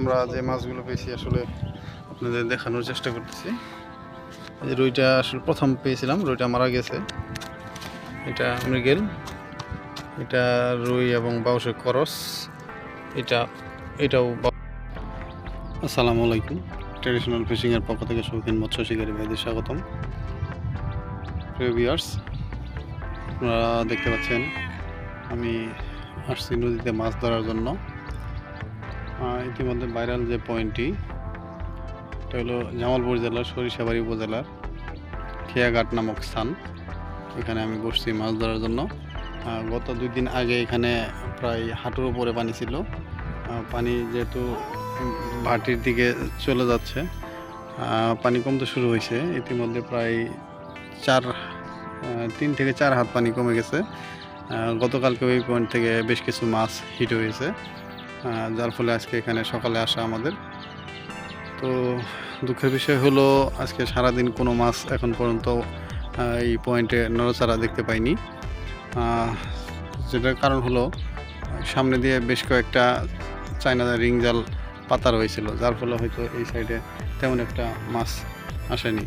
আমরা যে মাছগুলো পেয়েছি আসলে আপনাদের দেখানোর চেষ্টা করতেছি। এই রুইটা আসলে প্রথম পেয়েছিলাম, রুইটা মারা গেছে। এটা মৃগেল, এটা রুই এবং বাউসের করস এটা, এটাও আসসালামু আলাইকুম। ট্রেডিশনাল ফিশিংয়ের পক্ষ থেকে শৌখিন মৎস্য শিকারী ভাইদের স্বাগতম। প্রিয় আপনারা দেখতে পাচ্ছেন, আমি আসছি নদীতে মাছ ধরার জন্য। ইতিমধ্যে ভাইরাল যে পয়েন্টটি এটা হলো জামালপুর জেলার সরিষাবাড়ি উপজেলার খেয়াঘাট নামক স্থান। এখানে আমি বসছি মাছ ধরার জন্য। গত দুই দিন আগে এখানে প্রায় হাঁটুর উপরে পানি ছিল। পানি যেহেতু ভাটির দিকে চলে যাচ্ছে পানি কমতে শুরু হয়েছে। ইতিমধ্যে প্রায় চার তিন থেকে চার হাত পানি কমে গেছে। গতকালকে ওই পয়েন্ট থেকে বেশ কিছু মাছ হিট হয়েছে। যার ফলে আজকে এখানে সকালে আসা আমাদের। তো দুঃখের বিষয় হলো, আজকে সারাদিন কোনো মাছ এখন পর্যন্ত এই পয়েন্টে নড়াচড়া দেখতে পাইনি। যেটার কারণ হলো, সামনে দিয়ে বেশ কয়েকটা চায়না রিং জাল পাতা রয়েছিল, যার ফলে হয়তো এই সাইডে তেমন একটা মাছ আসেনি।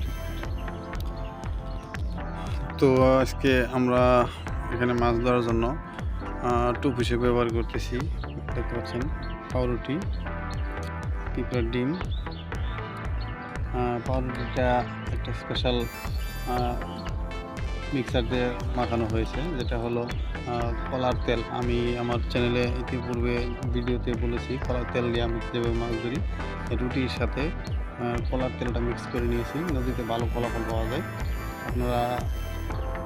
তো আজকে আমরা এখানে মাছ ধরার জন্য টুপ হিসেবে ব্যবহার করতেছি। দেখতে পাচ্ছেন, পাউরুটি, পিঁপড়ার ডিম। পাউরুটিটা একটা স্পেশাল মিক্সার দিয়ে মাখানো হয়েছে, যেটা হলো কলার তেল। আমি আমার চ্যানেলে ইতিপূর্বে ভিডিওতে বলেছি, কলার তেল দিয়ে আমি কীভাবে মাছ ধরি। রুটির সাথে কলার তেলটা মিক্স করে নিয়েছি, নদীতে ভালো ফলাফল পাওয়া যায়। আপনারা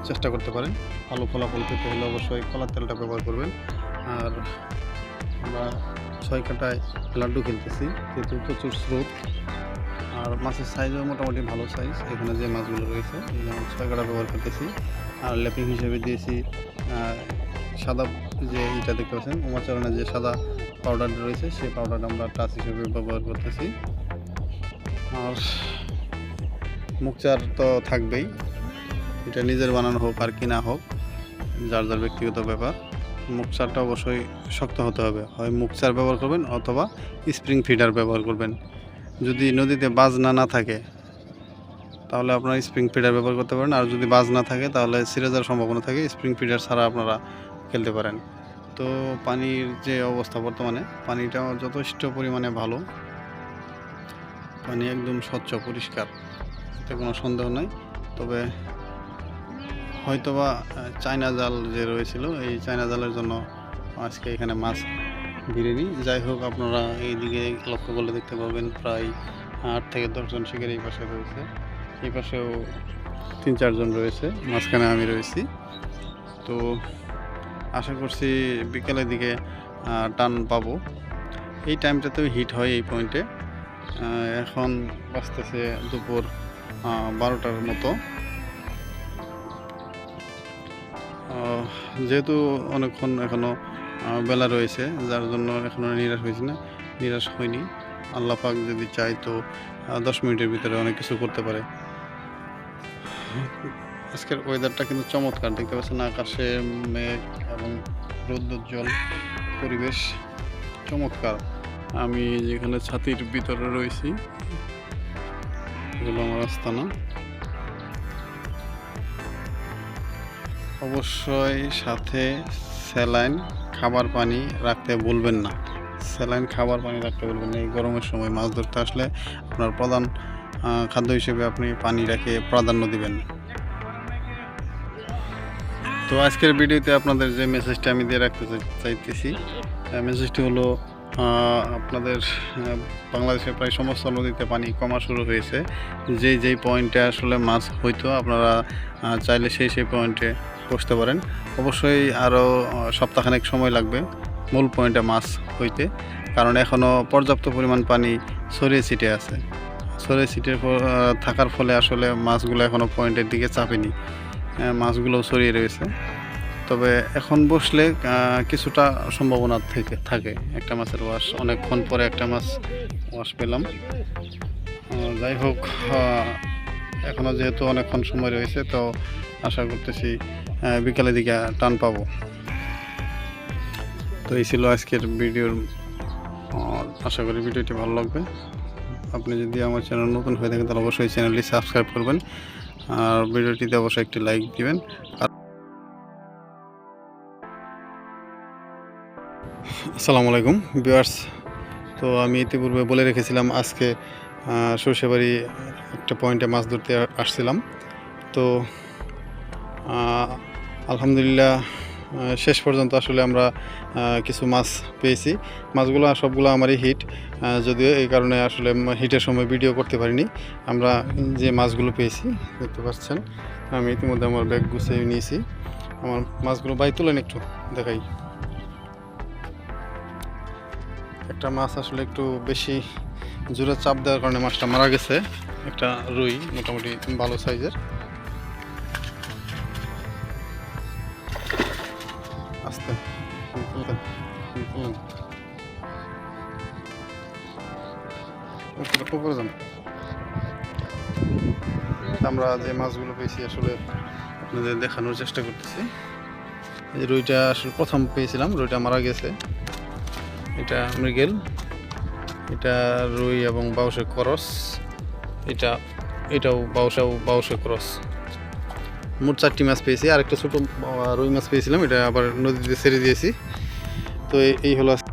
চেষ্টা করতে পারেন, ভালো ফলাফল পেতে হলে অবশ্যই কলার তেলটা ব্যবহার করবেন। আর আমরা ছয় কাটায় লাড্ডু খেলতেছি, যেহেতু প্রচুর স্রোত। আর মাছের সাইজও মোটামুটি ভালো সাইজ এখানে যে মাছগুলো রয়েছে যেমন ছয় কাটা ব্যবহার করতেছি। আর ল্যাপিং হিসেবে দিয়েছি সাদা যে ইটা দেখতে পাচ্ছেন উমাচরণের যে সাদা পাউডার রয়েছে, সেই পাউডারটা আমরা টাচ হিসেবে ব্যবহার করতেছি। আর মুখচার তো থাকবেই। এটা নিজের বানানো হোক আর কিনা হোক, যার যার ব্যক্তিগত ব্যাপার। মুখচারটা অবশ্যই শক্ত হতে হবে। হয় মুখচার ব্যবহার করবেন অথবা স্প্রিং ফিডার ব্যবহার করবেন। যদি নদীতে বাজনা না থাকে, তাহলে আপনারা স্প্রিং ফিডার ব্যবহার করতে পারেন। আর যদি বাজ না থাকে, তাহলে যাওয়ার সম্ভাবনা থাকে। স্প্রিং ফিডার ছাড়া আপনারা খেলতে পারেন। তো পানির যে অবস্থা বর্তমানে, পানিটা যথেষ্ট পরিমাণে ভালো। পানি একদম স্বচ্ছ, পরিষ্কার। এতে কোনো সন্দেহ নাই। তবে হয়তোবা চায়না জাল যে রয়েছিল, এই চায়না জালের জন্য আজকে এখানে মাছ ভিড়েনি। যাই হোক, আপনারা এইদিকে লক্ষ্য করলে দেখতে পাবেন প্রায় আট থেকে দশজন শিকার এই পাশে রয়েছে। এই পাশেও তিন চারজন রয়েছে, মাঝখানে আমি রয়েছি। তো আশা করছি বিকেলের দিকে টান পাবো। এই টাইমটাতেও হিট হয় এই পয়েন্টে। এখন বাজতেছে দুপুর বারোটার মতো। যেহেতু অনেকক্ষণ এখনও বেলা রয়েছে, যার জন্য এখনও নিরাশ হয়েছি না। নিরাশ হয়নি আল্লাহ পাক যদি চাই তো দশ মিনিটের ভিতরে অনেক কিছু করতে পারে। আজকের ওয়েদারটা কিন্তু চমৎকার, দেখতে পাচ্ছেন আকাশে মেঘ এবং রৌদ্রোজ্জ্বল পরিবেশ। চমৎকার। আমি যেখানে ছাতির ভিতরে রয়েছি, এগুলো আমার আস্তানা। অবশ্যই সাথে স্যালাইন, খাবার পানি রাখতে ভুলবেন না। স্যালাইন, খাবার পানি রাখতে ভুলবেন না। এই গরমের সময় মাছ ধরতে আসলে আপনার প্রধান খাদ্য হিসেবে আপনি পানি রেখে প্রাধান্য দিবেন। তো আজকের ভিডিওতে আপনাদের যে মেসেজটা আমি দিয়ে রাখতে চাইতেছি মেসেজটি হলো আপনাদের বাংলাদেশের প্রায় সমস্ত নদীতে পানি কমা শুরু হয়েছে। যেই যেই পয়েন্টে আসলে মাছ হইতো, আপনারা চাইলে সেই সেই পয়েন্টে বসতে পারেন। অবশ্যই আরও সপ্তাহখানেক সময় লাগবে মূল পয়েন্টে মাছ হইতে। কারণ এখনও পর্যাপ্ত পরিমাণ পানি ছড়িয়ে ছিটে আছে। ছড়িয়ে ছিটে থাকার ফলে আসলে মাছগুলো এখনও পয়েন্টের দিকে চাপেনি। মাছগুলো ছড়িয়ে রয়েছে। তবে এখন বসলে কিছুটা সম্ভাবনা থেকে, থাকে। একটা মাছের ওয়াশ, অনেকক্ষণ পরে একটা মাছ ওয়াশ পেলাম। যাই হোক এখনও যেহেতু অনেকক্ষণ সময় রয়েছে, তো আশা করতেছি বিকালের দিকে টান পাবো। তো এই ছিল আজকের ভিডিওর আশা করি ভিডিওটি ভালো লাগবে। আপনি যদি আমার চ্যানেল নতুন হয়ে থাকেন, তাহলে অবশ্যই চ্যানেলটি সাবস্ক্রাইব করবেন, আর ভিডিওটিতে অবশ্যই একটি লাইক দিবেন। আর আসসালামু আলাইকুম, ভিউয়ার্স। তো আমি ইতিপূর্বে বলে রেখেছিলাম, আজকে সর্ষেবাড়ি একটা পয়েন্টে মাছ ধরতে আসছিলাম। তো আলহামদুলিল্লাহ শেষ পর্যন্ত আসলে আমরা কিছু মাছ পেয়েছি। মাছগুলো সবগুলো আমারই হিট যদিও এই কারণে আসলে হিটের সময় ভিডিও করতে পারিনি। আমরা যে মাছগুলো পেয়েছি, দেখতে পাচ্ছেন, আমি ইতিমধ্যে আমার ব্যাগ গুছিয়ে নিয়েছি। আমার মাছগুলো বাই তুলেন একটু, দেখাই। একটা মাছ আসলে একটু বেশি জোরে চাপ দেওয়ার কারণে মাছটা মারা গেছে। একটা রুই, মোটামুটি ভালো সাইজের। আস্তে। আমরা যে মাছগুলো পেয়েছি, আসলে আপনাদের দেখানোর চেষ্টা করতেছি। এই রুইটা আসলে প্রথম পেয়েছিলাম, রুইটা মারা গেছে। এটা মৃগেল। এটা রুই এবং বাউসে ক্রস এটা, এটাও বাউসাও বাউসে ক্রস মোট চারটি মাছ পেয়েছি। আর একটা ছোটো রুই মাছ পেয়েছিলাম। এটা আবার নদীতে ছেড়ে দিয়েছি। তো এই হলো